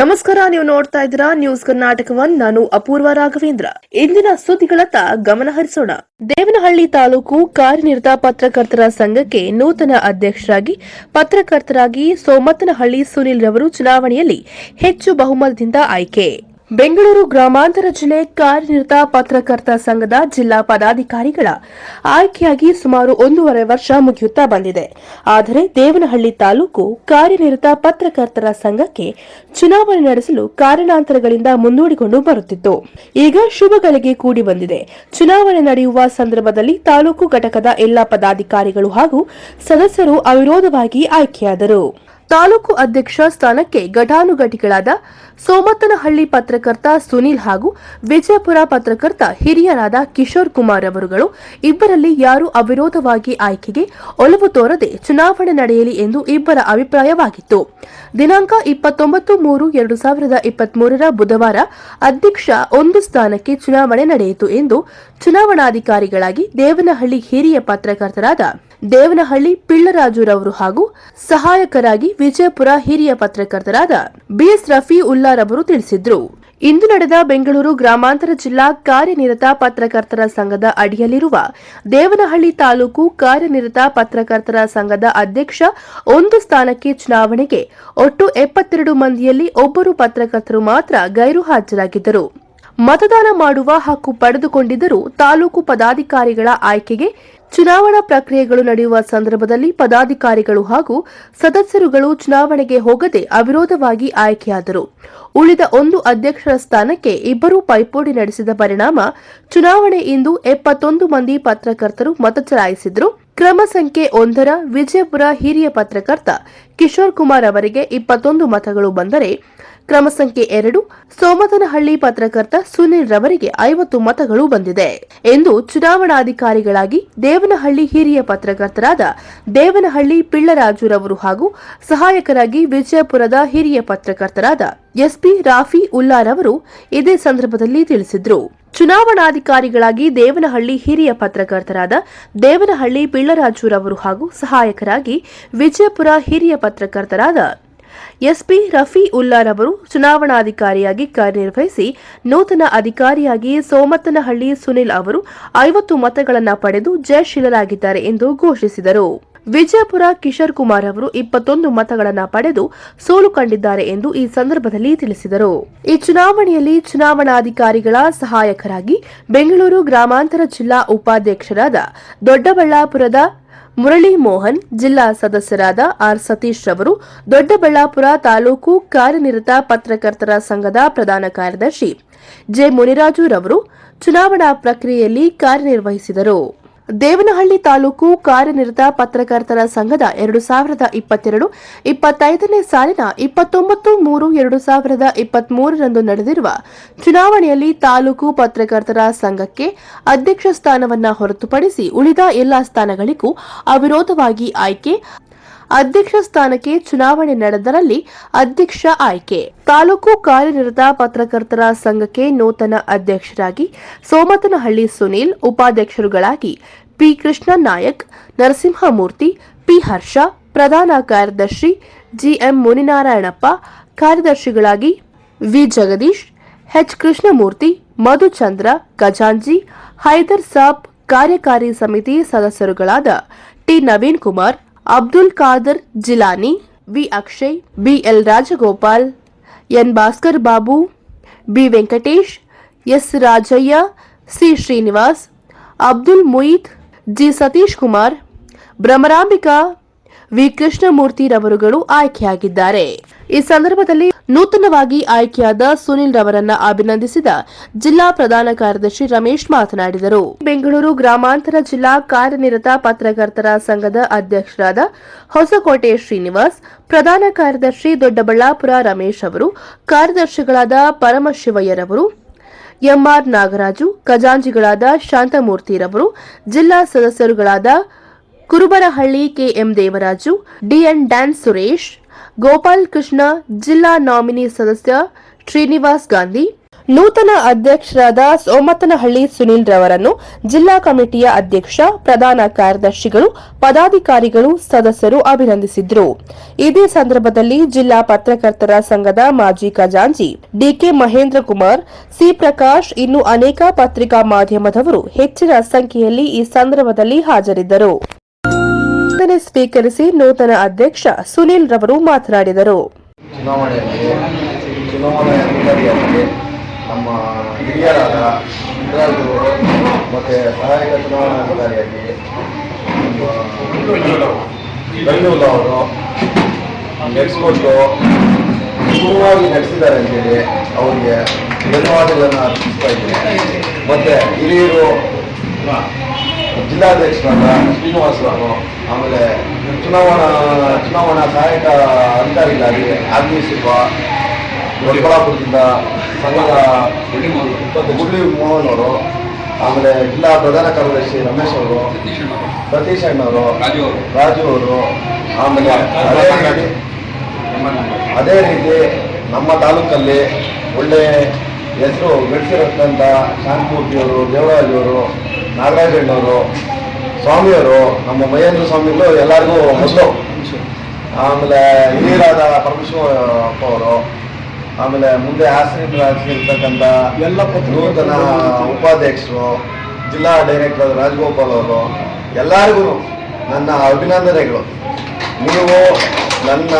ನಮಸ್ಕಾರ, ನೀವು ನೋಡ್ತಾ ಇದ್ದೀರಾ ನ್ಯೂಸ್ ಕರ್ನಾಟಕವನ್ ನಾನು ಅಪೂರ್ವ ರಾಘವೇಂದ್ರ. ಇಂದಿನ ಸುದ್ದಿಗಳತ್ತ ಗಮನ ಹರಿಸೋಣ. ದೇವನಹಳ್ಳಿ ತಾಲೂಕು ಕಾರ್ಯನಿರತ ಪತ್ರಕರ್ತರ ಸಂಘಕ್ಕೆ ನೂತನ ಅಧ್ಯಕ್ಷರಾಗಿ ಪತ್ರಕರ್ತರಾಗಿ ಸೋಮತ್ತನಹಳ್ಳಿ ಸುನಿಲ್ ರವರು ಚುನಾವಣೆಯಲ್ಲಿ ಹೆಚ್ಚು ಬಹುಮತದಿಂದ ಆಯ್ಕೆ. ಬೆಂಗಳೂರು ಗ್ರಾಮಾಂತರ ಜಿಲ್ಲೆ ಕಾರ್ಯನಿರತ ಪತ್ರಕರ್ತ ಸಂಘದ ಜಿಲ್ಲಾ ಪದಾಧಿಕಾರಿಗಳ ಆಯ್ಕೆಯಾಗಿ ಸುಮಾರು ಒಂದೂವರೆ ವರ್ಷ ಮುಗಿಯುತ್ತಾ ಬಂದಿದೆ. ಆದರೆ ದೇವನಹಳ್ಳಿ ತಾಲೂಕು ಕಾರ್ಯನಿರತ ಪತ್ರಕರ್ತರ ಸಂಘಕ್ಕೆ ಚುನಾವಣೆ ನಡೆಸಲು ಕಾರಣಾಂತರಗಳಿಂದ ಮುಂದೂಡಿಕೊಂಡು ಬರುತ್ತಿತ್ತು. ಈಗ ಶುಭಗಳಿಗೆ ಕೂಡಿ ಬಂದಿದೆ. ಚುನಾವಣೆ ನಡೆಯುವ ಸಂದರ್ಭದಲ್ಲಿ ತಾಲೂಕು ಘಟಕದ ಎಲ್ಲಾ ಪದಾಧಿಕಾರಿಗಳು ಹಾಗೂ ಸದಸ್ಯರು ಅವಿರೋಧವಾಗಿ ಆಯ್ಕೆಯಾದರು. ತಾಲೂಕು ಅಧ್ಯಕ್ಷ ಸ್ಥಾನಕ್ಕೆ ಘಟಾನುಘಟಿಗಳಾದ ಸೋಮತ್ತನಹಳ್ಳಿ ಪತ್ರಕರ್ತ ಸುನೀಲ್ ಹಾಗೂ ವಿಜಯಪುರ ಪತ್ರಕರ್ತ ಹಿರಿಯರಾದ ಕಿಶೋರ್ ಕುಮಾರ್ ಅವರುಗಳು, ಇಬ್ಬರಲ್ಲಿ ಯಾರು ಅವಿರೋಧವಾಗಿ ಆಯ್ಕೆಗೆ ಒಲವು ತೋರದೆ ಚುನಾವಣೆ ನಡೆಯಲಿ ಎಂದು ಇಬ್ಬರ ಅಭಿಪ್ರಾಯವಾಗಿತ್ತು. ದಿನಾಂಕ ಇಪ್ಪತ್ತೊಂಬತ್ತು ಮೂರು ಎರಡು ಸಾವಿರದ ಇಪ್ಪತ್ಮೂರರ ಬುಧವಾರ ಅಧ್ಯಕ್ಷ ಒಂದು ಸ್ಥಾನಕ್ಕೆ ಚುನಾವಣೆ ನಡೆಯಿತು ಎಂದು ಚುನಾವಣಾಧಿಕಾರಿಗಳಾಗಿ ದೇವನಹಳ್ಳಿ ಹಿರಿಯ ಪತ್ರಕರ್ತರಾದ ದೇವನಹಳ್ಳಿ ಪಿಳ್ಳರಾಜುರವರು ಹಾಗೂ ಸಹಾಯಕರಾಗಿ ವಿಜಯಪುರ ಹಿರಿಯ ಪತ್ರಕರ್ತರಾದ ಬಿಎಸ್ ರಫಿ ಉಲ್ಲಾರವರು ತಿಳಿಸಿದ್ರು. ಇಂದು ನಡೆದ ಬೆಂಗಳೂರು ಗ್ರಾಮಾಂತರ ಜಿಲ್ಲಾ ಕಾರ್ಯನಿರತ ಪತ್ರಕರ್ತರ ಸಂಘದ ಅಡಿಯಲ್ಲಿರುವ ದೇವನಹಳ್ಳಿ ತಾಲೂಕು ಕಾರ್ಯನಿರತ ಪತ್ರಕರ್ತರ ಸಂಘದ ಅಧ್ಯಕ್ಷ ಒಂದು ಸ್ಥಾನಕ್ಕೆ ಚುನಾವಣೆಗೆ ಒಟ್ಟು ಎಪ್ಪತ್ತೆರಡು ಮಂದಿಯಲ್ಲಿ ಒಬ್ಬರು ಪತ್ರಕರ್ತರು ಮಾತ್ರ ಗೈರು ಹಾಜರಾಗಿದ್ದರು ಮತದಾನ ಮಾಡುವ ಹಕ್ಕು ಪಡೆದುಕೊಂಡಿದ್ದರೂ ತಾಲೂಕು ಪದಾಧಿಕಾರಿಗಳ ಆಯ್ಕೆಗೆ ಚುನಾವಣಾ ಪ್ರಕ್ರಿಯೆಗಳು ನಡೆಯುವ ಸಂದರ್ಭದಲ್ಲಿ ಪದಾಧಿಕಾರಿಗಳು ಹಾಗೂ ಸದಸ್ಯರುಗಳು ಚುನಾವಣೆಗೆ ಹೋಗದೆ ಅವಿರೋಧವಾಗಿ ಆಯ್ಕೆಯಾದರು. ಉಳಿದ ಒಂದು ಅಧ್ಯಕ್ಷರ ಸ್ಥಾನಕ್ಕೆ ಇಬ್ಬರೂ ಪೈಪೋಟಿ ನಡೆಸಿದ ಪರಿಣಾಮ ಚುನಾವಣೆ ಇಂದು ಎಪ್ಪತ್ತೊಂದು ಮಂದಿ ಪತ್ರಕರ್ತರು ಮತ ಚಲಾಯಿಸಿದ್ರು. ಕ್ರಮ ಸಂಖ್ಯೆ ಒಂದರ ವಿಜಯಪುರ ಹಿರಿಯ ಪತ್ರಕರ್ತ ಕಿಶೋರ್ ಕುಮಾರ್ ಅವರಿಗೆ ಇಪ್ಪತ್ತೊಂದು ಮತಗಳು ಬಂದರೆ ಕ್ರಮ ಸಂಖ್ಯೆ ಎರಡು, ಸೋಮತನಹಳ್ಳಿ ಪತ್ರಕರ್ತ ಸುನಿಲ್ ರವರಿಗೆ ಐವತ್ತು ಮತಗಳು ಬಂದಿದೆ ಎಂದು ಚುನಾವಣಾಧಿಕಾರಿಗಳಾಗಿ ದೇವನಹಳ್ಳಿ ಹಿರಿಯ ಪತ್ರಕರ್ತರಾದ ದೇವನಹಳ್ಳಿ ಪಿಳ್ಳರಾಜುರವರು ಹಾಗೂ ಸಹಾಯಕರಾಗಿ ವಿಜಯಪುರದ ಹಿರಿಯ ಪತ್ರಕರ್ತರಾದ ಎಸ್ಪಿ ರಾಫಿ ಉಲ್ಲಾರವರು ಇದೇ ಸಂದರ್ಭದಲ್ಲಿ ತಿಳಿಸಿದ್ರು. ಚುನಾವಣಾಧಿಕಾರಿಗಳಾಗಿ ದೇವನಹಳ್ಳಿ ಹಿರಿಯ ಪತ್ರಕರ್ತರಾದ ದೇವನಹಳ್ಳಿ ಪಿಳ್ಳರಾಜುರವರು ಹಾಗೂ ಸಹಾಯಕರಾಗಿ ವಿಜಯಪುರ ಹಿರಿಯ ಪತ್ರಕರ್ತರಾದ ಎಸ್ಪಿ ರಫಿ ಉಲ್ಲಾರವರು ಚುನಾವಣಾಧಿಕಾರಿಯಾಗಿ ಕಾರ್ಯನಿರ್ವಹಿಸಿ ನೂತನ ಅಧಿಕಾರಿಯಾಗಿ ಸೋಮತ್ತನಹಳ್ಳಿ ಸುನಿಲ್ ಅವರು ಐವತ್ತು ಮತಗಳನ್ನು ಪಡೆದು ಜಯಶೀಲರಾಗಿದ್ದಾರೆ ಎಂದು ಘೋಷಿಸಿದರು. ವಿಜಯಪುರ ಕಿಶೋರ್ ಕುಮಾರ್ ಅವರು ಇಪ್ಪತ್ತೊಂದು ಮತಗಳನ್ನು ಪಡೆದು ಸೋಲು ಕಂಡಿದ್ದಾರೆ ಎಂದು ಈ ಸಂದರ್ಭದಲ್ಲಿ ತಿಳಿಸಿದರು. ಈ ಚುನಾವಣೆಯಲ್ಲಿ ಚುನಾವಣಾಧಿಕಾರಿಗಳ ಸಹಾಯಕರಾಗಿ ಬೆಂಗಳೂರು ಗ್ರಾಮಾಂತರ ಜಿಲ್ಲಾ ಉಪಾಧ್ಯಕ್ಷರಾದ ದೊಡ್ಡಬಳ್ಳಾಪುರದ ಮುರಳಿ ಮೋಹನ್ ಜಿಲ್ಲಾ ಸದಸ್ಯರಾದ ಆರ್ ಸತೀಶ್ ರವರು, ದೊಡ್ಡಬಳ್ಳಾಪುರ ತಾಲೂಕು ಕಾರ್ಯನಿರತ ಪತ್ರಕರ್ತರ ಸಂಘದ ಪ್ರಧಾನ ಕಾರ್ಯದರ್ಶಿ ಜೆ ಮುನಿರಾಜು ರವರು ಚುನಾವಣಾ ಪ್ರಕ್ರಿಯೆಯಲ್ಲಿ ಕಾರ್ಯನಿರ್ವಹಿಸಿದರು. ದೇವನಹಳ್ಳಿ ತಾಲೂಕು ಕಾರ್ಯನಿರತ ಪತ್ರಕರ್ತರ ಸಂಘದ ಎರಡು ಸಾವಿರದ ಇಪ್ಪತ್ತೆರಡು, ಇಪ್ಪತ್ತೈದನೇ ಸಾಲಿನ ಇಪ್ಪತ್ತೊಂಬತ್ತು ಮೂರು ಎರಡು ಸಾವಿರದ ಇಪ್ಪತ್ಮೂರರಂದು ನಡೆದಿರುವ ಚುನಾವಣೆಯಲ್ಲಿ ತಾಲೂಕು ಪತ್ರಕರ್ತರ ಸಂಘಕ್ಕೆ ಅಧ್ಯಕ್ಷ ಸ್ಥಾನವನ್ನು ಹೊರತುಪಡಿಸಿ ಉಳಿದ ಎಲ್ಲಾ ಸ್ಥಾನಗಳಿಗೂ ಅವಿರೋಧವಾಗಿ ಆಯ್ಕೆ ಅಧ್ಯಕ್ಷ ಸ್ಥಾನಕ್ಕೆ ಚುನಾವಣೆ ನಡೆದರಲ್ಲಿ ಅಧ್ಯಕ್ಷ ಆಯ್ಕೆ. ತಾಲೂಕು ಕಾರ್ಯನಿರತ ಪತ್ರಕರ್ತರ ಸಂಘಕ್ಕೆ ನೂತನ ಅಧ್ಯಕ್ಷರಾಗಿ ಸೋಮತನಹಳ್ಳಿ ಸುನೀಲ್, ಉಪಾಧ್ಯಕ್ಷರುಗಳಾಗಿ ಪಿ ಕೃಷ್ಣ ನಾಯಕ್ ನರಸಿಂಹಮೂರ್ತಿ, ಪಿ ಹರ್ಷ, ಪ್ರಧಾನ ಕಾರ್ಯದರ್ಶಿ ಜಿಎಂ ಮುನಿನಾರಾಯಣಪ್ಪ, ಕಾರ್ಯದರ್ಶಿಗಳಾಗಿ ವಿ ಜಗದೀಶ್, ಎಚ್ ಕೃಷ್ಣಮೂರ್ತಿ ಮಧುಚಂದ್ರ ಖಜಾಂಜಿ ಹೈದರ್ ಸಾಬ್, ಕಾರ್ಯಕಾರಿ ಸಮಿತಿ ಸದಸ್ಯರುಗಳಾದ T Naveen Kumar Abdul Khader Jilani V Akshay BL Rajagopal N Bhaskar Babu B Venkatesh S Rajaiah C Srinivas Abdul Muith G Satish Kumar Bhramarambika V. Krishnamurthy ರವರುಗಳು ಆಯ್ಕೆಯಾಗಿದ್ದಾರೆ. ಈ ಸಂದರ್ಭದಲ್ಲಿ ನೂತನವಾಗಿ ಆಯ್ಕೆಯಾದ ಸುನಿಲ್ ರವರನ್ನ ಅಭಿನಂದಿಸಿದ ಜಿಲ್ಲಾ ಪ್ರಧಾನ ಕಾರ್ಯದರ್ಶಿ ರಮೇಶ್ ಮಾತನಾಡಿದರು. ಬೆಂಗಳೂರು ಗ್ರಾಮಾಂತರ ಜಿಲ್ಲಾ ಕಾರ್ಯನಿರತ ಪತ್ರಕರ್ತರ ಸಂಘದ ಅಧ್ಯಕ್ಷರಾದ ಹೊಸಕೋಟೆ ಶ್ರೀನಿವಾಸ್, ಪ್ರಧಾನ ಕಾರ್ಯದರ್ಶಿ ದೊಡ್ಡಬಳ್ಳಾಪುರ ರಮೇಶ್ ಅವರು, ಕಾರ್ಯದರ್ಶಿಗಳಾದ ಪರಮಶಿವಯ್ಯರವರು, ಎಂಆರ್ ನಾಗರಾಜು ಖಜಾಂಜಿಗಳಾದ ಶಾಂತಮೂರ್ತಿರವರು, ಜಿಲ್ಲಾ ಸದಸ್ಯರುಗಳಾದ Kurubarahalli KM Devaraju, DN Dan Suresh, Gopal Krishna, ಜಿಲ್ಲಾ ನಾಮಿನಿ ಸದಸ್ಯ ಶ್ರೀನಿವಾಸ್ ಗಾಂಧಿ, ನೂತನ ಅಧ್ಯಕ್ಷರಾದ ಸೋಮತನಹಳ್ಳಿ ಸುನೀಲ್ ರವರನ್ನು ಜಿಲ್ಲಾ ಕಮಿಟಿಯ ಅಧ್ಯಕ್ಷ, ಪ್ರಧಾನ ಕಾರ್ಯದರ್ಶಿಗಳು, ಪದಾಧಿಕಾರಿಗಳು, ಸದಸ್ಯರು ಅಭಿನಂದಿಸಿದ್ರು. ಇದೇ ಸಂದರ್ಭದಲ್ಲಿ ಜಿಲ್ಲಾ ಪತ್ರಕರ್ತರ ಸಂಘದ ಮಾಜಿ ಖಜಾಂಚಿ ಡಿಕೆ ಮಹೇಂದ್ರ ಕುಮಾರ್ ಸಿ ಪ್ರಕಾಶ್ ಇನ್ನು ಅನೇಕ ಪತ್ರಿಕಾ ಮಾಧ್ಯಮದವರು ಹೆಚ್ಚಿನ ಸಂಖ್ಯೆಯಲ್ಲಿ ಈ ಸಂದರ್ಭದಲ್ಲಿ ಹಾಜರಿದ್ದರು. ವಂದನೆ ಸ್ವೀಕರಿಸಿ ನೂತನ ಅಧ್ಯಕ್ಷ ಸುನೀಲ್ ರವರು ಮಾತನಾಡಿದರು. ನಮ್ಮ ಹಿರಿಯರಾದ ಇಂದ್ರಾಜು ಮತ್ತು ಸಹಾಯಕ ಚುನಾವಣಾಧಿಕಾರಿಯಾಗಿ ಬೆಂಗಳೂರು ಅವರು ನಡೆಸ್ಕೊಟ್ಟು ಸುಲಭವಾಗಿ ನಡೆಸಿದ್ದಾರೆ ಅಂತೇಳಿ ಅವರಿಗೆ ಧನ್ಯವಾದಗಳನ್ನು ಅರ್ಪಿಸ್ತಾ ಇದ್ದೀನಿ. ಮತ್ತು ಹಿರಿಯರು ಜಿಲ್ಲಾಧ್ಯಕ್ಷರಾದ ಶ್ರೀನಿವಾಸ ಅವರು ಆಮೇಲೆ ಚುನಾವಣಾ ಚುನಾವಣಾ ಸಹಾಯಕ ಅಧಿಕಾರಿಗಳಾಗಿ ಆಗಮಿಸಿರುವ ದೊಡ್ಡಬಳ್ಳಾಪುರದಿಂದ ಸಂಘದ ಗುಡ್ಲಿ ಮೋಹನ್ ಅವರು ಆಮೇಲೆ ಜಿಲ್ಲಾ ಪ್ರಧಾನ ಕಾರ್ಯದರ್ಶಿ ರಮೇಶ್ ಅವರು ಸತೀಶ್ ಅಣ್ಣವರು ರಾಜು ಅವರು. ಆಮೇಲೆ ಅದೇ ರೀತಿ ನಮ್ಮ ತಾಲೂಕಲ್ಲಿ ಒಳ್ಳೆ ಹೆಸರು ಗಳಿಸಿರತಕ್ಕಂಥ ಶಾಂತಮೂರ್ತಿಯವರು ದೇವರಾಜವರು ನಾಗರಾಜಣ್ಣವರು ಸ್ವಾಮಿಯವರು ನಮ್ಮ ಮಹೇಂದ್ರ ಸ್ವಾಮಿಗಳು ಎಲ್ಲರಿಗೂ ಮೊದಲು. ಆಮೇಲೆ ಹಿರಿಯರಾದ ಪರಮೇಶ್ವರಪ್ಪ ಅವರು ಆಮೇಲೆ ಮುಂದೆ ಆಶ್ರಯಿರ್ತಕ್ಕಂಥ ಎಲ್ಲ ನೂತನ ಉಪಾಧ್ಯಕ್ಷರು ಜಿಲ್ಲಾ ಡೈರೆಕ್ಟರ್ ರಾಜಗೋಪಾಲ್ ಅವರು ಎಲ್ಲರಿಗೂ ನನ್ನ ಅಭಿನಂದನೆಗಳು. ನೀವು ನನ್ನ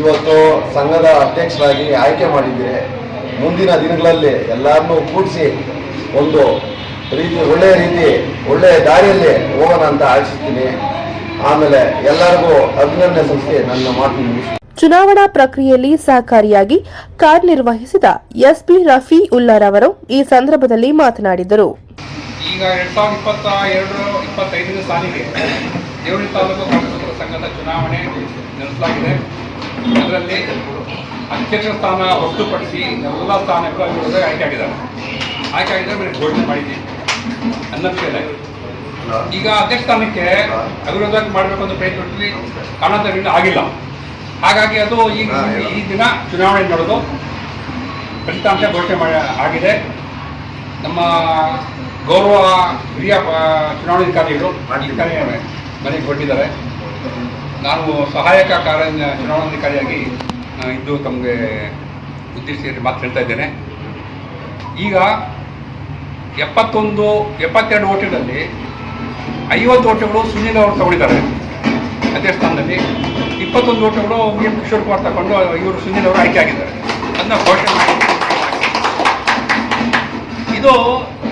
ಇವತ್ತು ಸಂಘದ ಅಧ್ಯಕ್ಷರಾಗಿ ಆಯ್ಕೆ ಮಾಡಿದ್ದೀರಿ. ಮುಂದಿನ ದಿನಗಳಲ್ಲಿ ಎಲ್ಲರನ್ನೂ ಕೂಡಿಸಿ ಒಂದು ರೀತಿ ಒಳ್ಳೆಯ ರೀತಿ ಒಳ್ಳೆಯ ದಾರಿಯಲ್ಲಿ ಹೋಗೋಣ ಅಂತ ಆಶಿಸ್ತೀನಿ. ಆಮೇಲೆ ಎಲ್ಲರಿಗೂ ಅಭಿನಂದನೆ ಸಂಸ್ಥೆ ನನ್ನ ಮಾತು ಚುನಾವಣಾ ಪ್ರಕ್ರಿಯೆಯಲ್ಲಿ ಸಹಕಾರಿಯಾಗಿ ಕಾರ್ಯನಿರ್ವಹಿಸಿದ ಎಸ್ಪಿ ರಫಿ ಉಲ್ಲಾರವರು ಈ ಸಂದರ್ಭದಲ್ಲಿ ಮಾತನಾಡಿದರು. ಈಗ ಎರಡ್ ಸಾವಿರದ ಇಪ್ಪತ್ತ ಎರಡು ಇಪ್ಪತ್ತೈದನೇ ಸಾಲಿಗೆ ದೇವಳಿ ತಾಲೂಕು ಸಂಘದ ಚುನಾವಣೆ ನಡೆಸಲಾಗಿದೆ. ಅದರಲ್ಲಿ ಅಧ್ಯಕ್ಷ ಸ್ಥಾನ ಹೊರತುಪಡಿಸಿ ಎಲ್ಲ ಸ್ಥಾನಗಳು ಆಯ್ಕೆ ಆಗಿದ್ದಾರೆ. ಆಯ್ಕೆ ಆಗಿದ್ದಾರೆ ಮೇಲೆ ಘೋಷಣೆ ಮಾಡಿದ್ದೀನಿ ಅನ್ನಕ್ಷೇದಾಗಿ ಈಗ ಅಧ್ಯಕ್ಷ ಸ್ಥಾನಕ್ಕೆ ಅವಿರೋಧವಾಗಿ ಮಾಡಬೇಕು ಅಂತ ಪ್ರಯತ್ನ ಪಟ್ಟಿದ್ವಿ ಕಾರಣಾಂತರಗಳಿಂದ ಆಗಿಲ್ಲ. ಹಾಗಾಗಿ ಅದು ಈಗ ಈ ದಿನ ಚುನಾವಣೆ ನಡೆದು ಫಲಿತಾಂಶ ಘೋಷಣೆ ಮಾಡಿ ಆಗಿದೆ. ನಮ್ಮ ಗೌರವ ಹಿರಿಯ ಚುನಾವಣಾಧಿಕಾರಿಗಳು ಅಧಿಕಾರಿ ಮನೆಗೆ ಕೊಟ್ಟಿದ್ದಾರೆ ನಾನು ಸಹಾಯಕ ಕಾರ್ಯ ಚುನಾವಣಾಧಿಕಾರಿಯಾಗಿ ಆ, ಇದ್ದು ತಮಗೆ ಉದ್ದೇಶಿಸಿ ಮಾತು ಹೇಳ್ತಾ ಇದ್ದೇನೆ. ಈಗ ಎಪ್ಪತ್ತೊಂದು ಎಪ್ಪತ್ತೆರಡು ಓಟಗಳಲ್ಲಿ ಐವತ್ತು ಓಟೆಗಳು ಸುನೀಲ್ ಅವರು ತಗೊಂಡಿದ್ದಾರೆ. ಅದೇ ಸ್ಥಾನದಲ್ಲಿ ಇಪ್ಪತ್ತೊಂದು ಓಟೆಗಳು ವಿ ಎಂ ಕಿಶೋರ್ ಕುಮಾರ್ ತಗೊಂಡು ಇವರು ಸುನೀಲ್ ಅವರು ಆಯ್ಕೆ ಆಗಿದ್ದಾರೆ. ಅದನ್ನ ಘೋಷಣೆ ಇದು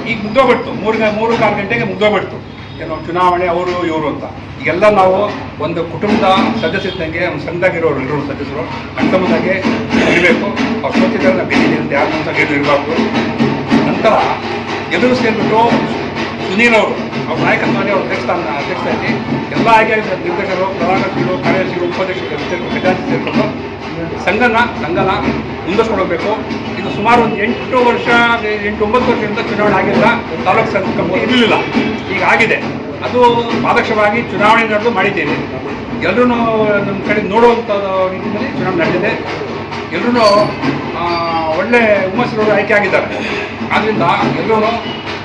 ಈಗ ಮುಗ್ದೋಗ್ಬಿಡ್ತು. ಮೂರು ಮೂರು ನಾಲ್ಕು ಗಂಟೆಗೆ ಮುಗ್ದೋಗ್ಬಿಡ್ತು. ಏನೋ ಚುನಾವಣೆ ಅವರು, ಇವರು ಅಂತ. ಈಗೆಲ್ಲ ನಾವು ಒಂದು ಕುಟುಂಬದ ಸದಸ್ಯರಿದ್ದಂಗೆ ಒಂದು ಸಂಘದಾಗಿರೋರು ಎಲ್ಲರೂ ಸದಸ್ಯರು ಅಂತಮದಾಗೆ ಇರಬೇಕು. ಅವ್ರು ಸ್ವಚ್ಛತೆಯನ್ನು ಗೆದ್ದಿದ್ದೀವಿ ಅಂತ ಯಾರು ಅಂತ ಏನು ಇರಬಾರ್ದು. ನಂತರ ಎದುರು ಸೇರಿಬಿಟ್ಟು ಸುನೀಲ್ ಅವರು, ಅವ್ರ ನಾಯಕತ್ವದಲ್ಲಿ ಅವ್ರ ಅಧ್ಯಕ್ಷ ಸ್ಥಾನ ಇದೆ ಎಲ್ಲ ಆಗಿದ್ದ ನಿರ್ದೇಶಕರು ಪ್ರಧಾನಮಂತ್ರಿಗಳು ಕಾರ್ಯದರ್ಶಿಗಳು ಉಪಾಧ್ಯಕ್ಷರು ಸೇರಿಕೊಂಡು ಸೇರಿಕೊಂಡು ಸಂಘನ ಸಂಘನ ಮುಂದಸ್ಕೊಡಬೇಕು ಇದು ಸುಮಾರು ಒಂದು ಎಂಟು ವರ್ಷ, ಎಂಟು ಒಂಬತ್ತು ವರ್ಷದಿಂದ ಚುನಾವಣೆ ಆಗಿಲ್ಲ. ತಾಲೂಕು ಸಂಘ ಇರಲಿಲ್ಲ. ಈಗ ಆಗಿದೆ. ಅದು ಪಾದಕ್ಷವಾಗಿ ಚುನಾವಣೆ ನಡೆದು ಮಾಡಿದ್ದೀವಿ. ಎಲ್ಲರೂ ನಮ್ಮ ಕಡೆ ನೋಡುವಂಥ ರೀತಿಯಲ್ಲಿ ಚುನಾವಣೆ ನಡೆದಿದೆ. ಎಲ್ಲರೂ ಒಳ್ಳೆ ಹುಮ್ಮಸ್ಸಿನವರು ಆಯ್ಕೆ ಆಗಿದ್ದಾರೆ. ಆದ್ದರಿಂದ ಎಲ್ಲರೂ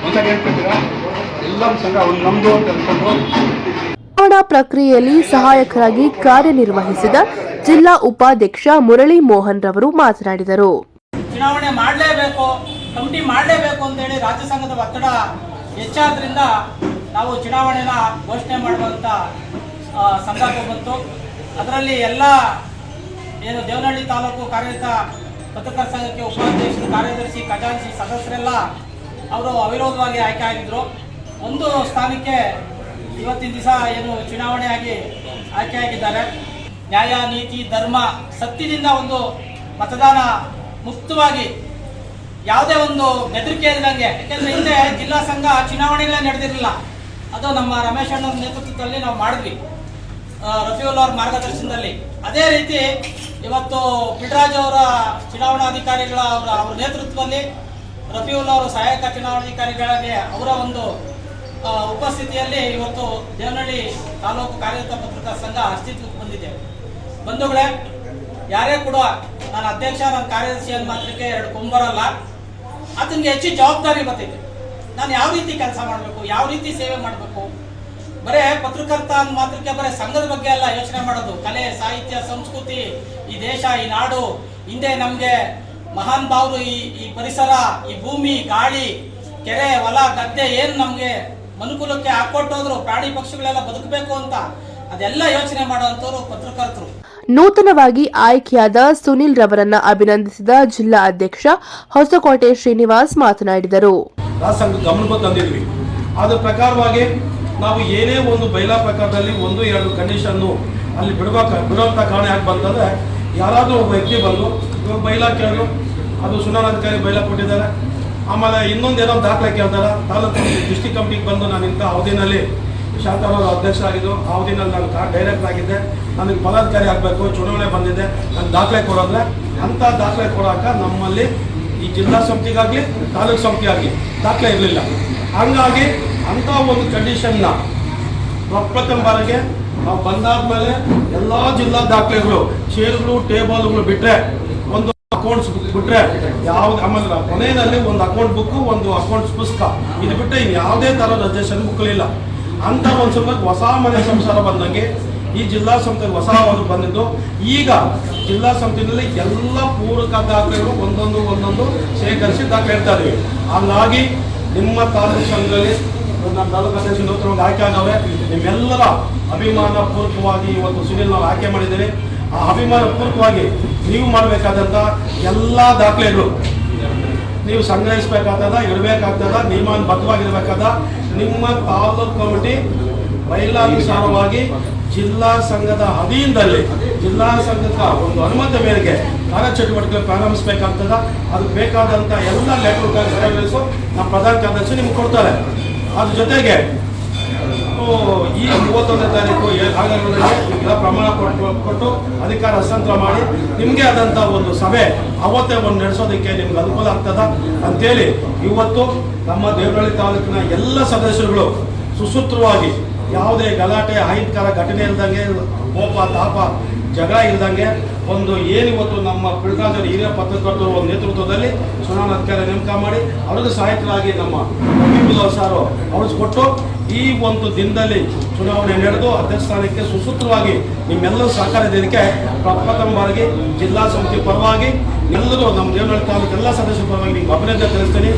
ಒಂದಾಗಿ ಹೇಳ್ಕೊತೀರಾ ಎಲ್ಲ ಸಂಘ ಒಂದು ನಮ್ಮದು ಅಂತ ಅಂದ್ಕೊಂಡು ಚುನಾವಣಾ ಪ್ರಕ್ರಿಯೆಯಲ್ಲಿ ಸಹಾಯಕರಾಗಿ ಕಾರ್ಯನಿರ್ವಹಿಸಿದ ಜಿಲ್ಲಾ ಉಪಾಧ್ಯಕ್ಷ ಮುರಳಿ ಮೋಹನ್ ರವರು ಮಾತನಾಡಿದರು. ಚುನಾವಣೆ ಮಾಡಲೇಬೇಕು ಕಮಿಟಿ ಮಾಡಲೇಬೇಕು ಅಂತೇಳಿ ರಾಜ್ಯ ಸಂಘದ ಒತ್ತಡ ಹೆಚ್ಚಾದ್ರಿಂದ ನಾವು ಚುನಾವಣೆನ ಘೋಷಣೆ ಮಾಡುವಂಥ ಆ, ಸಂದರ್ಭ ಬಂತು. ಅದರಲ್ಲಿ ಎಲ್ಲ ಏನು ದೇವನಹಳ್ಳಿ ತಾಲೂಕು ಕಾರ್ಯರತ ಪತ್ರಕರ್ತರ ಸಂಘಕ್ಕೆ ಉಪಾಧ್ಯಕ್ಷರು ಕಾರ್ಯದರ್ಶಿ ಖಜಾಂಚಿ ಸದಸ್ಯರೆಲ್ಲ ಅವರು ಅವಿರೋಧವಾಗಿ ಆಯ್ಕೆ ಆಗಿದ್ರು. ಒಂದು ಸ್ಥಾನಕ್ಕೆ ಇವತ್ತಿನ ದಿವಸ ಏನು ಚುನಾವಣೆಯಾಗಿ ಆಯ್ಕೆಯಾಗಿದ್ದಾರೆ ನ್ಯಾಯ ನೀತಿ ಧರ್ಮ ಸತ್ಯದಿಂದ ಒಂದು ಮತದಾನ ಮುಕ್ತವಾಗಿ ಯಾವುದೇ ಒಂದು ಬೆದರಿಕೆ ಇಲ್ಲದಂಗೆ ಯಾಕೆಂದ್ರೆ ಹಿಂದೆ ಜಿಲ್ಲಾ ಸಂಘ ಚುನಾವಣೆಗಳೇ ನಡೆದಿರಲಿಲ್ಲ. ಅದು ನಮ್ಮ ರಮೇಶ್ ಅಣ್ಣ ನೇತೃತ್ವದಲ್ಲಿ ನಾವು ಮಾಡಿದ್ವಿ. ರಫಿಯುಲ್ ಅವ್ರ ಮಾರ್ಗದರ್ಶನದಲ್ಲಿ. ಅದೇ ರೀತಿ ಇವತ್ತು ಪಿಡ್ರಾಜ್ ಅವರ ಚುನಾವಣಾಧಿಕಾರಿಗಳ ಅವರ ಅವರ ನೇತೃತ್ವದಲ್ಲಿ ರಫಿಯುಲ್ ಅವರು ಸಹಾಯಕ ಚುನಾವಣಾಧಿಕಾರಿಗಳಿಗೆ ಅವರ ಒಂದು ಉಪಸ್ಥಿತಿಯಲ್ಲಿ ಇವತ್ತು ದೇವನಹಳ್ಳಿ ತಾಲೂಕು ಕಾರ್ಯರತ ಪತ್ರಿಕಾ ಸಂಘ ಅಸ್ತಿತ್ವಕ್ಕೆ ಬಂದಿದೆ. ಬಂಧುಗಳೇ, ಯಾರೇ ಕೂಡ ನಾನು ಅಧ್ಯಕ್ಷ, ನನ್ನ ಕಾರ್ಯದರ್ಶಿ ಮಾತ್ರಕ್ಕೆ ಎರಡು ಕೊಂಬರಲ್ಲ. ಅದನ್ಗೆ ಹೆಚ್ಚು ಜವಾಬ್ದಾರಿ ಬರ್ತೈತೆ. ನಾನು ಯಾವ ರೀತಿ ಕೆಲಸ ಮಾಡಬೇಕು, ಯಾವ ರೀತಿ ಸೇವೆ ಮಾಡಬೇಕು? ಬರೇ ಪತ್ರಕರ್ತ ಅಂದ ಮಾತ್ರಕ್ಕೆ ಬರೇ ಸಂಘದ ಬಗ್ಗೆ ಎಲ್ಲ ಯೋಚನೆ ಮಾಡೋದು. ಕಲೆ, ಸಾಹಿತ್ಯ, ಸಂಸ್ಕೃತಿ, ಈ ದೇಶ, ಈ ನಾಡು, ಹಿಂದೆ ನಮಗೆ ಮಹಾನ್ ಭಾವರು ಈ ಈ ಪರಿಸರ, ಈ ಭೂಮಿ, ಗಾಳಿ, ಕೆರೆ, ಹೊಲ, ಗದ್ದೆ ಏನು ನಮಗೆ ಮನುಕುಲಕ್ಕೆ ಹಾಕೊಟ್ಟೋದ್ರು ಪ್ರಾಣಿ ಪಕ್ಷಿಗಳೆಲ್ಲ ಬದುಕಬೇಕು ಅಂತ ಅದೆಲ್ಲ ಯೋಚನೆ ಮಾಡುವಂಥವ್ರು ಪತ್ರಕರ್ತರು. ನೂತನವಾಗಿ ಆಯ್ಕೆಯಾದ ಸುನಿಲ್ ರವರನ್ನ ಅಭಿನಂದಿಸಿದ ಜಿಲ್ಲಾ ಅಧ್ಯಕ್ಷ ಹೊಸಕೋಟೆ ಶ್ರೀನಿವಾಸ್ ಮಾತನಾಡಿದರು. ಪ್ರಕಾರವಾಗಿ ನಾವು ಏನೇ ಒಂದು ಬೈಲಾ ಪ್ರಕಾರದಲ್ಲಿ ಒಂದು, ಎರಡು ಕಂಡೀಷನ್ ಅಲ್ಲಿ ಬಿಡಬೇಕು ಬಿಡುವಂಥ ಕಾರಣ ಯಾಕೆ ಬಂತಂದ್ರೆ ಯಾರಾದರೂ ಒಬ್ಬ ವ್ಯಕ್ತಿ ಬಂದು ಇವಾಗ ಬೈಲಾ ಕೇಳಿದ್ರು ಅದು ಸುನಾನಾಧಿಕಾರಿ ಬೈಲಾ ಕೊಟ್ಟಿದ್ದಾರೆ. ಆಮೇಲೆ ಇನ್ನೊಂದು ಏನೋ ದಾಖಲೆ ಕೇಳ್ತಾರೆ, ತಾಲೂಕು ಡಿಸ್ಟಿಕ್ ಕಮಿಟಿಗೆ ಬಂದು ನಾನು ಇಂಥ ಅವಧಿನಲ್ಲಿ ಶಾಂತರಾವ್ ಅಧ್ಯಕ್ಷರಾಗಿದ್ದು ಆ ಅವಧಿನಲ್ಲಿ ನಾನು ಡೈರೆಕ್ಟ್ ಆಗಿದ್ದೆ. ನನಗೆ ಪದಾಧಿಕಾರಿ ಆಗಬೇಕು, ಚುನಾವಣೆ ಬಂದಿದೆ, ನಾನು ದಾಖಲೆ ಕೊಡೋದ್ರೆ ಅಂಥ ದಾಖಲೆ ಕೊಡೋಕ ನಮ್ಮಲ್ಲಿ ಈ ಜಿಲ್ಲಾ ಸಮಿತಿಗಾಗಲಿ, ತಾಲೂಕು ಸಮಿತಿಗಾಗಲಿ ದಾಖಲೆ ಇರಲಿಲ್ಲ. ಹಂಗಾಗಿ ಅಂಥ ಒಂದು ಕಂಡೀಷನ್ನ ಪ್ರಪ್ರಥಮ ಬಾರಿಗೆ ನಾವು ಬಂದಾದ್ಮೇಲೆ ಎಲ್ಲ ಜಿಲ್ಲಾ ದಾಖಲೆಗಳು ಚೇರ್ಗಳು ಟೇಬಲ್ಗಳು ಬಿಟ್ಟರೆ ಒಂದು ಅಕೌಂಟ್ಸ್ ಬುಕ್ ಬಿಟ್ಟರೆ ಯಾವ್ದು ಆಮೇಲೆ ಕೊನೆಯಲ್ಲಿ ಒಂದು ಅಕೌಂಟ್ ಬುಕ್ಕು ಒಂದು ಅಕೌಂಟ್ಸ್ ಪುಸ್ತಕ. ಇದು ಬಿಟ್ಟರೆ ಯಾವುದೇ ಥರ ರಜೆಷನ್ ಬುಕ್ಗಳಿಲ್ಲ ಅಂತ ಒಂದು ಸ್ವಲ್ಪ ಹೊಸ ಮನೆ ಸಂಸಾರ ಬಂದಂಗೆ ಈ ಜಿಲ್ಲಾ ಸಂಸ್ಥೆಗೆ ಹೊಸ ಒಂದು ಬಂದಿದ್ದು. ಈಗ ಜಿಲ್ಲಾ ಸಂಸ್ಥೆಯಲ್ಲಿ ಎಲ್ಲ ಪೂರಕ ದಾಖಲೆಗಳು ಒಂದೊಂದು ಒಂದೊಂದು ಶೇಖರಿಸಿ ದಾಖಲೆ ಇಡ್ತಾ ಇದೀವಿ ಹಂಗಾಗಿ ನಿಮ್ಮ ತಾಲೂಕು ಸಂಘದಲ್ಲಿ ನಮ್ಮ ನೂತನವಾಗಿ ಆಯ್ಕೆ ಆಗವೆ ನಿಮ್ಮೆಲ್ಲರ ಅಭಿಮಾನ ಪೂರ್ವಕವಾಗಿ ಇವತ್ತು ಸುನಿಲ್ ನಾವು ಆಯ್ಕೆ ಮಾಡಿದ್ದೀರಿ ಆ ಅಭಿಮಾನ ಪೂರ್ವಕವಾಗಿ ನೀವು ಮಾಡಬೇಕಾದಂಥ ಎಲ್ಲ ದಾಖಲೆಗಳು ನೀವು ಸಂಗ್ರಹಿಸಬೇಕಾಗ್ತದ, ಇಡಬೇಕಾಗ್ತದ ನಿಯಮಾನುಬದ್ಧವಾಗಿರ್ಬೇಕಾದ ನಿಮ್ಮ ತಾಲೂಕು ಕಮಿಟಿ ಮಹಿಳಾನುಸಾರವಾಗಿ ಜಿಲ್ಲಾ ಸಂಘದ ಅಧೀನದಲ್ಲಿ, ಜಿಲ್ಲಾ ಸಂಘದ ಒಂದು ಅನುಮತಿ ಮೇರೆಗೆ ಕಾರ್ಯಚಟುವಟಿಕೆ ಪ್ರಾರಂಭಿಸಬೇಕಾಗ್ತದ. ಅದಕ್ಕೆ ಬೇಕಾದಂಥ ಎಲ್ಲ ಲೆಟರ್ ಕಾರ್ಯಗಳು ನಮ್ಮ ಪ್ರಧಾನ ಕಾರ್ಯದರ್ಶಿ ನಿಮ್ಗೆ ಕೊಡ್ತಾರೆ. ಅದ್ರ ಜೊತೆಗೆ ಈ ಮೂವತ್ತೊಂದನೇ ತಾರೀಕು ಎಲ್ಲ ಪ್ರಮಾಣ ಕೊಟ್ಟು ಕೊಟ್ಟು ಅಧಿಕಾರ ಹಸ್ತಾಂತರ ಮಾಡಿ ನಿಮಗೆ ಆದಂಥ ಒಂದು ಸಭೆ ಅವತ್ತೇ ಒಂದು ನಡೆಸೋದಕ್ಕೆ ನಿಮ್ಗೆ ಅನುಕೂಲ ಆಗ್ತದ ಅಂತೇಳಿ ಇವತ್ತು ನಮ್ಮ ದೇವರಹಳ್ಳಿ ತಾಲೂಕಿನ ಎಲ್ಲ ಸದಸ್ಯರುಗಳು ಸುಸೂತ್ರವಾಗಿ ಯಾವುದೇ ಗಲಾಟೆ ಅಹಿತಕರ ಘಟನೆ ಇಲ್ದಂಗೆ, ಕೋಪ, ತಾಪ, ಜಗಳ ಇಲ್ದಂಗೆ ಒಂದು ಏನು ಇವತ್ತು ನಮ್ಮ ಪಿಳ್ಗಾಜರ ಹಿರಿಯ ಪತ್ರಕರ್ತರು ಒಂದು ನೇತೃತ್ವದಲ್ಲಿ ಚುನಾವಣಾಧಿಕಾರಿ ನೇಮಕ ಮಾಡಿ ಅವರಿಗೆ ಸಹಾಯಕರಾಗಿ ನಮ್ಮ ಸಾರು ಅವ್ರಿಗೆ ಕೊಟ್ಟು ಈ ಒಂದು ದಿನದಲ್ಲಿ ಚುನಾವಣೆ ನಡೆದು ಅಧ್ಯಕ್ಷ ಸ್ಥಾನಕ್ಕೆ ಸುಸೂತ್ರವಾಗಿ ನಿಮ್ಮೆಲ್ಲರೂ ಸಹಕಾರ ಇದಕ್ಕೆ ಪ್ರಪ್ರಥಮ ಬಾರಿಗೆ ಜಿಲ್ಲಾ ಸಮಿತಿ ಪರವಾಗಿ ಎಲ್ಲರೂ ನಮ್ಮ ದೇವನಹಳ್ಳಿ ತಾಲೂಕು ಎಲ್ಲ ಸದಸ್ಯರ ಪರವಾಗಿ ನಿಮ್ಗೆ ಅಭಿನಂದನೆ ತಿಳಿಸ್ತೀನಿ.